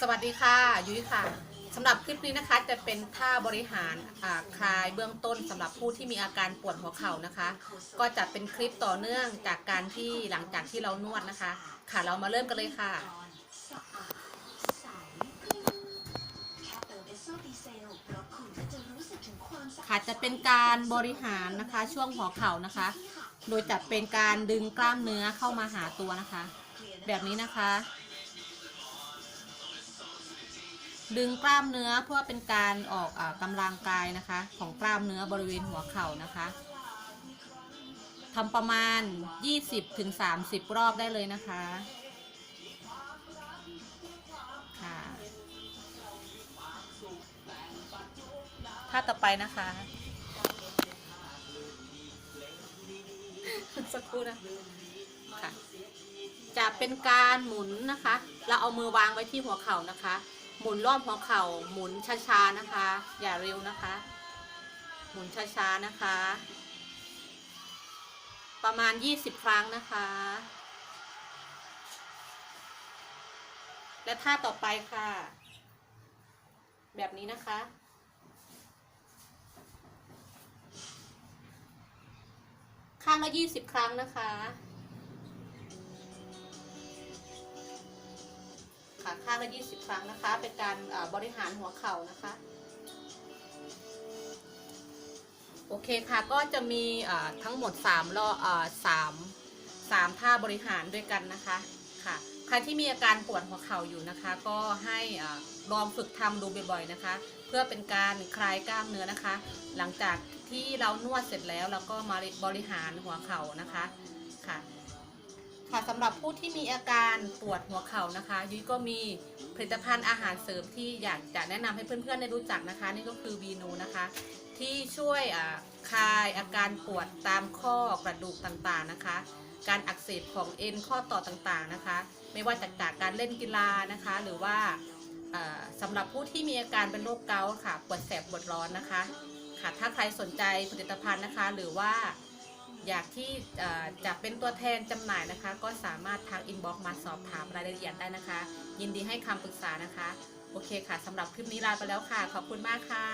สวัสดีค่ะ ยุ้ยค่ะสำหรับคลิปนี้นะคะจะเป็นท่าบริหาราคลายเบื้องต้นสำหรับผู้ที่มีอาการปวดหัวเข่านะคะ ก็จะเป็นคลิปต่อเนื่องจากการที่หลังจากที่เรานวดนะคะ ค่ะเรามาเริ่มกันเลยค่ะค่ะจะเป็นการบริหารนะคะช่วงหัวเข่านะคะ โดยจะเป็นการดึงกล้ามเนื้อเข้ามาหาตัวนะคะ แบบนี้นะคะ ดึงกล้ามเนื้อเพื่อเป็นการออกอกำลังกายนะคะ ของกล้ามเนื้อบริเวณหัวเข่านะคะทำประมาณ 20-30 รอบได้เลยนะคะค่ะท่าต่อไปนะคะสักครู่นะค่ะจะเป็นการหมุนนะคะ เราเอามือวางไว้ที่หัวเข่านะคะ หมุนรอบหัวเข่าหมุนช้าๆนะคะ อย่าเร็วนะคะ หมุนช้าๆนะคะ ประมาณ 20 ครั้งนะคะ และท่าต่อไปค่ะ แบบนี้นะคะข้างละ20 ครั้งนะคะ ข้างละ 20 ครั้งนะคะ เป็นการบริหารหัวเข่านะคะ โอเคค่ะ ก็จะมีทั้งหมด3รอบอ่าสามสามท่าบริหารด้วยกันนะคะค่ะ ใครที่มีอาการปวดหัวเข่าอยู่นะคะ ก็ให้ลองฝึกทำดูบ่อยๆนะคะ เพื่อเป็นการคลายกล้ามเนื้อนะคะ หลังจากที่เรานวดเสร็จแล้วเราก็มาบริหารหัวเข่านะคะค่ะ ค่ะสำหรับผู้ที่มีอาการปวดหัวเข่านะคะ ยุ้ยก็มีผลิตภัณฑ์อาหารเสริมที่อยากจะแนะนำให้เพื่อนๆได้รู้จักนะคะ นี่ก็คือวีนูนะคะ ที่ช่วยคลายอาการปวดตามข้อกระดูกต่างๆนะคะ การอักเสบของเอ็นข้อต่อต่างๆนะคะ ไม่ว่าจากจากการเล่นกีฬานะคะ หรือว่าสำหรับผู้ที่มีอาการเป็นโรคเกาต์ค่ะปวดแสบปวดร้อนนะคะค่ะถ้าใครสนใจผลิตภัณฑ์นะคะ หรือว่า อยากที่จะเป็นตัวแทนจำหน่ายนะคะ ก็สามารถทักอินบ็อกซ์มาสอบถามรายละเอียดได้นะคะ ยินดีให้คำปรึกษานะคะ โอเคค่ะสำหรับคลิปนี้ลาไปแล้วค่ะ ขอบคุณมากค่ะ